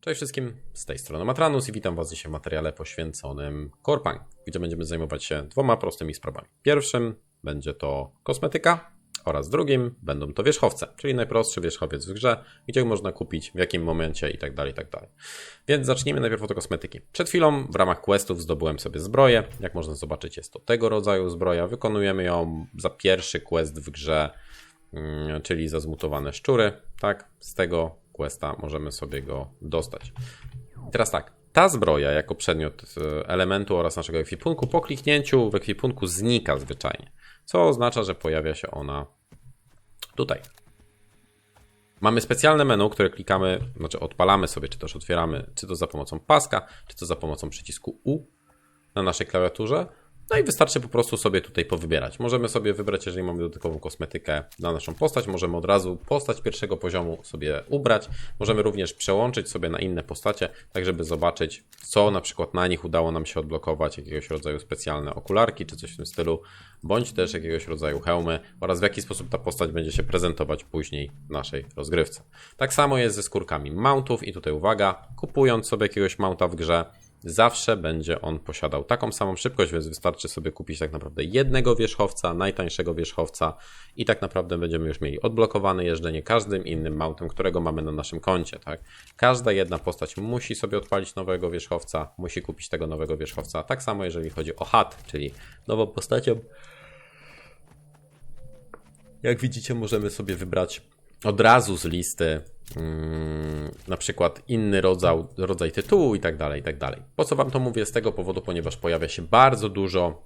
Cześć wszystkim, z tej strony Matranus i witam Was dzisiaj w materiale poświęconym Korpang, gdzie będziemy zajmować się dwoma prostymi sprawami. Pierwszym będzie to kosmetyka oraz drugim będą to wierzchowce, czyli najprostszy wierzchowiec w grze, gdzie można kupić, w jakim momencie i tak dalej, i tak. Więc zacznijmy najpierw od kosmetyki. Przed chwilą w ramach questów zdobyłem sobie zbroję. Jak można zobaczyć jest to tego rodzaju zbroja. Wykonujemy ją za pierwszy quest w grze, mm, czyli za zmutowane szczury. Tak, z tego questa możemy sobie go dostać. Teraz tak, ta zbroja jako przedmiot e, elementu oraz naszego ekwipunku po kliknięciu w ekwipunku znika zwyczajnie, co oznacza, że pojawia się ona tutaj. Mamy specjalne menu, które klikamy, znaczy odpalamy sobie, czy też otwieramy, czy to za pomocą paska, czy to za pomocą przycisku U na naszej klawiaturze. No i wystarczy po prostu sobie tutaj powybierać. Możemy sobie wybrać, jeżeli mamy dodatkową kosmetykę na naszą postać, możemy od razu postać pierwszego poziomu sobie ubrać. Możemy również przełączyć sobie na inne postacie, tak żeby zobaczyć, co na przykład na nich udało nam się odblokować, jakiegoś rodzaju specjalne okularki, czy coś w tym stylu, bądź też jakiegoś rodzaju hełmy oraz w jaki sposób ta postać będzie się prezentować później w naszej rozgrywce. Tak samo jest ze skórkami mountów i tutaj uwaga, kupując sobie jakiegoś mounta w grze, zawsze będzie on posiadał taką samą szybkość, więc wystarczy sobie kupić tak naprawdę jednego wierzchowca, najtańszego wierzchowca i tak naprawdę będziemy już mieli odblokowane jeżdżenie każdym innym mountem, którego mamy na naszym koncie. Tak? Każda jedna postać musi sobie odpalić nowego wierzchowca, musi kupić tego nowego wierzchowca. Tak samo jeżeli chodzi o HAT, czyli nową postacią. Jak widzicie, możemy sobie wybrać od razu z listy na przykład inny rodzaj, rodzaj tytułu i tak dalej, i tak dalej. Po co Wam to mówię? Z tego powodu, ponieważ pojawia się bardzo dużo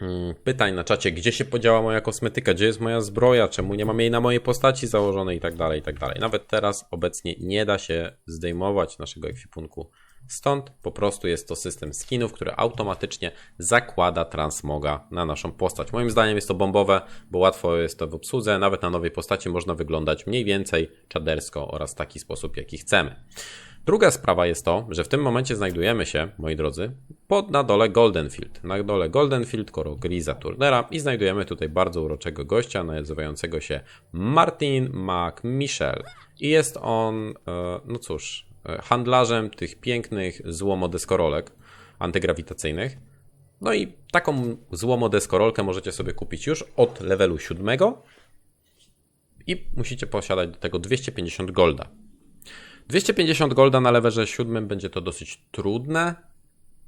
mm, pytań na czacie, gdzie się podziała moja kosmetyka, gdzie jest moja zbroja, czemu nie mam jej na mojej postaci założonej i tak dalej, i tak dalej. Nawet teraz obecnie nie da się zdejmować naszego ekwipunku Stąd po prostu jest to system skinów, który automatycznie zakłada transmoga na naszą postać. Moim zdaniem jest to bombowe, bo łatwo jest to w obsłudze. Nawet na nowej postaci można wyglądać mniej więcej czadersko oraz w taki sposób, jaki chcemy. Druga sprawa jest to, że w tym momencie znajdujemy się, moi drodzy, pod na dole Goldenfield. Na dole Goldenfield koło Griza Turnera i znajdujemy tutaj bardzo uroczego gościa nazywającego się Martin McMichel. I jest on, e, no cóż, handlarzem tych pięknych złomodeskorolek antygrawitacyjnych. No i taką złomodeskorolkę możecie sobie kupić już od levelu 7 i musicie posiadać do tego 250 golda. 250 golda na levelze 7 będzie to dosyć trudne,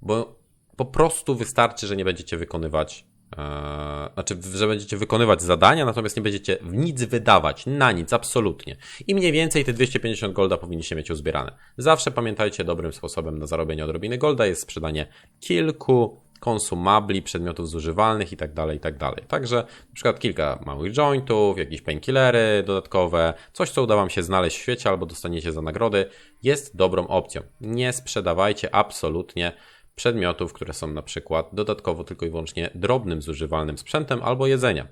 bo po prostu wystarczy, że nie będziecie wykonywać Eee, znaczy, że będziecie wykonywać zadania, natomiast nie będziecie nic wydawać, na nic, absolutnie. I mniej więcej te 250 golda powinniście mieć uzbierane. Zawsze pamiętajcie, dobrym sposobem na zarobienie odrobiny golda jest sprzedanie kilku konsumabli, przedmiotów zużywalnych i tak dalej, i tak dalej. Także na przykład kilka małych jointów, jakieś painkillery dodatkowe, coś co uda Wam się znaleźć w świecie albo dostaniecie za nagrody, jest dobrą opcją. Nie sprzedawajcie absolutnie przedmiotów, które są na przykład dodatkowo tylko i wyłącznie drobnym zużywalnym sprzętem albo jedzenia.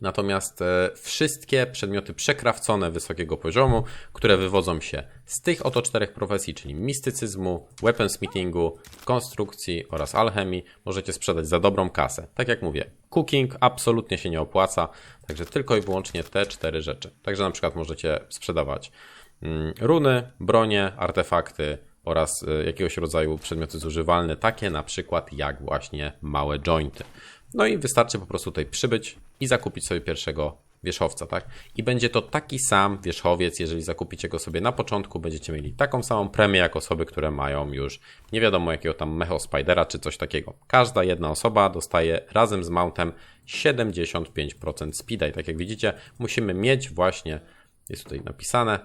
Natomiast e, wszystkie przedmioty przekrawcone wysokiego poziomu, które wywodzą się z tych oto czterech profesji, czyli mistycyzmu, weaponsmithingu, konstrukcji oraz alchemii, możecie sprzedać za dobrą kasę. Tak jak mówię, cooking absolutnie się nie opłaca, także tylko i wyłącznie te cztery rzeczy. Także na przykład możecie sprzedawać mm, runy, bronie, artefakty, oraz e, jakiegoś rodzaju przedmioty zużywalne, takie na przykład jak właśnie małe jointy. No i wystarczy po prostu tutaj przybyć i zakupić sobie pierwszego wierzchowca, tak? I będzie to taki sam wierzchowiec, jeżeli zakupicie go sobie na początku, będziecie mieli taką samą premię jak osoby, które mają już nie wiadomo jakiego tam Mecho Spidera czy coś takiego. Każda jedna osoba dostaje razem z mountem 75% speeda i tak jak widzicie, musimy mieć właśnie, jest tutaj napisane,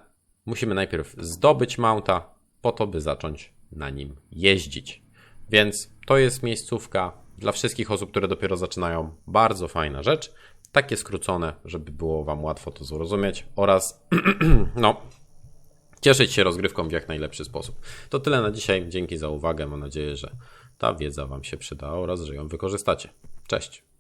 musimy najpierw zdobyć mounta, po to, by zacząć na nim jeździć. Więc to jest miejscówka dla wszystkich osób, które dopiero zaczynają. Bardzo fajna rzecz. Takie skrócone, żeby było Wam łatwo to zrozumieć oraz no, cieszyć się rozgrywką w jak najlepszy sposób. To tyle na dzisiaj. Dzięki za uwagę. Mam nadzieję, że ta wiedza Wam się przyda oraz że ją wykorzystacie. Cześć.